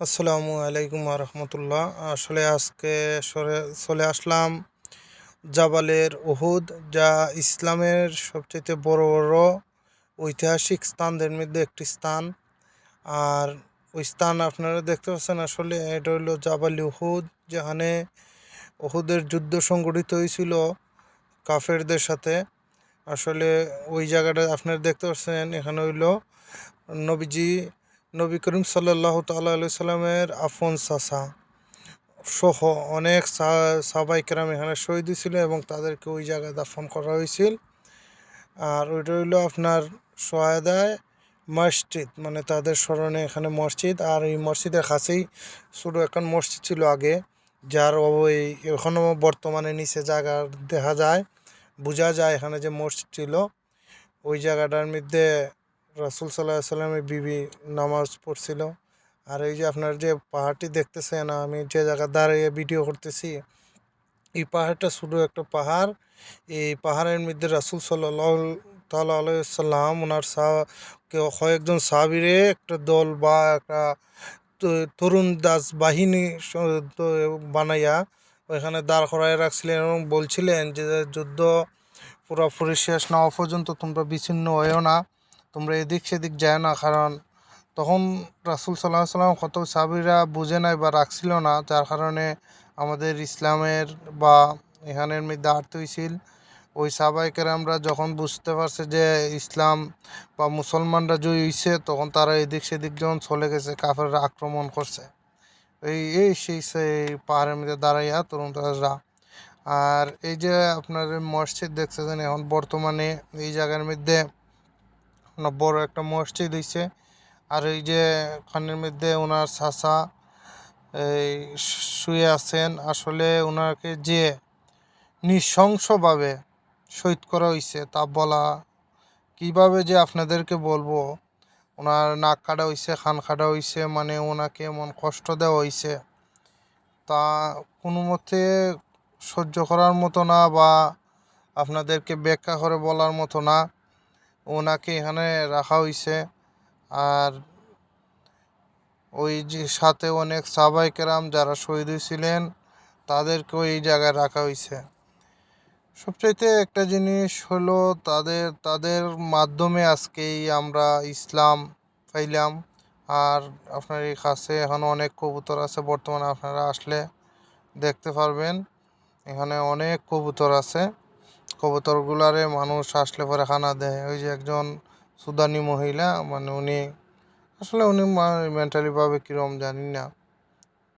আসসালামু আলাইকুম রহমতুল্লাহ আসলে আজকে চলে আসলাম জাবালের উহুদ, যা ইসলামের সবচেয়ে বড় বড় ঐতিহাসিক স্থানদের মধ্যে একটি স্থান। আর ওই স্থান আপনারা দেখতে পাচ্ছেন আসলে এটা হলো জাবালি উহুদ, যেখানে উহুদের যুদ্ধ সংগঠিত হয়েছিল কাফেরদের সাথে। আসলে ওই জায়গাটা আপনারা দেখতে পাচ্ছেন, এখানে হইল নবীজি নবী করিম সাল্লাহ তাল্লাহ সাল্লামের আফন সাসা সহ অনেক সাবাই কেরাম এখানে শহীদ হয়েছিল এবং তাদেরকে ওই জায়গায় দাফন করা হয়েছিল। আর ওইটা হইল আপনার সহায়দায় মসজিদ মানে তাদের স্মরণে এখানে মসজিদ। আর এই মসজিদের কাছেই ছোটো এখন মসজিদ ছিল আগে, যার ওই এখনও বর্তমানে নিচে জায়গা দেখা যায়, বোঝা যায় এখানে যে মসজিদ ছিল। ওই জায়গাটার মধ্যে রাসুল সাল্লাহ সাল্লামের বিবি নামাজ পড়ছিল। আর এই যে আপনার যে পাহাড়টি দেখতেছেন, আমি যে জায়গা দাঁড়িয়ে ভিডিও করতেছি, এই পাহাড়টা শুধু একটা পাহাড়। এই পাহাড়ের মধ্যে রাসুল সাল্লাহ তাল্লাহ আলাইসাল্লাম ওনার সা কয়েকজন সাবিরে একটা দল বা একটা তরুণ দাস বাহিনী বানাইয়া ওইখানে দাঁড় করাই রাখছিলেন এবং বলছিলেন যে যুদ্ধ পুরোপুরি শেষ না হওয়া পর্যন্ত তোমরা বিচ্ছিন্ন হয়েও না। তোমরা এদিক সেদিক যায় না, কারণ তখন রাসুল সাল্লাহ সাল্লাম কত সাবিরা বুঝে নাই বা রাখছিল না, যার কারণে আমাদের ইসলামের বা এখানের মধ্যে আর্থ হয়েছিল ওই সাবাইকের আমরা যখন বুঝতে পারছে যে ইসলাম বা মুসলমানরা জয়ী হয়েছে তখন তারা এদিক সেদিক যখন চলে গেছে, কাফেররা আক্রমণ করছে। এই এই সেই সেই পাহাড়ের মধ্যে দাঁড়াইয়া তরুণ তাজরা। আর এই যে আপনার মসজিদ দেখতেছেন, এখন বর্তমানে এই জায়গার মধ্যে বড় একটা মসজিদ হয়েছে আর এই যে খানের মধ্যে ওনার চাষা এই শুয়ে আছেন, আসলে ওনাকে যে নৃশংসভাবে শহীদ করা হয়েছে তা বলা, কীভাবে যে আপনাদেরকে বলব? ওনার নাক কাটা হয়েছে খান কাটা হয়েছে মানে ওনাকে এমন কষ্ট দেওয়া হয়েছে তা কোনো মতে সহ্য করার মতো না বা আপনাদেরকে ব্যাখ্যা করে বলার মতো না। ওনাকে এখানে রাখা হয়েছে আর ওই যে সাথে অনেক সাবাই কেরাম যারা শহীদ হয়েছিলেন তাদেরকেও এই জায়গায় রাখা হয়েছে সবচাইতে একটা জিনিস হলো তাদের তাদের মাধ্যমে আজকেই আমরা ইসলাম পাইলাম। আর আপনার এই কাছে এখন অনেক কবুতর আছে, বর্তমানে আপনারা আসলে দেখতে পারবেন। এখানে অনেক কবুতর আছে। কবুতরগুলারে মানুষ আসলে পরে খানা দেয়। ওই যে একজন সুদানি মহিলা মানে উনি, আসলে উনি মেন্টালিভাবে কীরকম জানি না।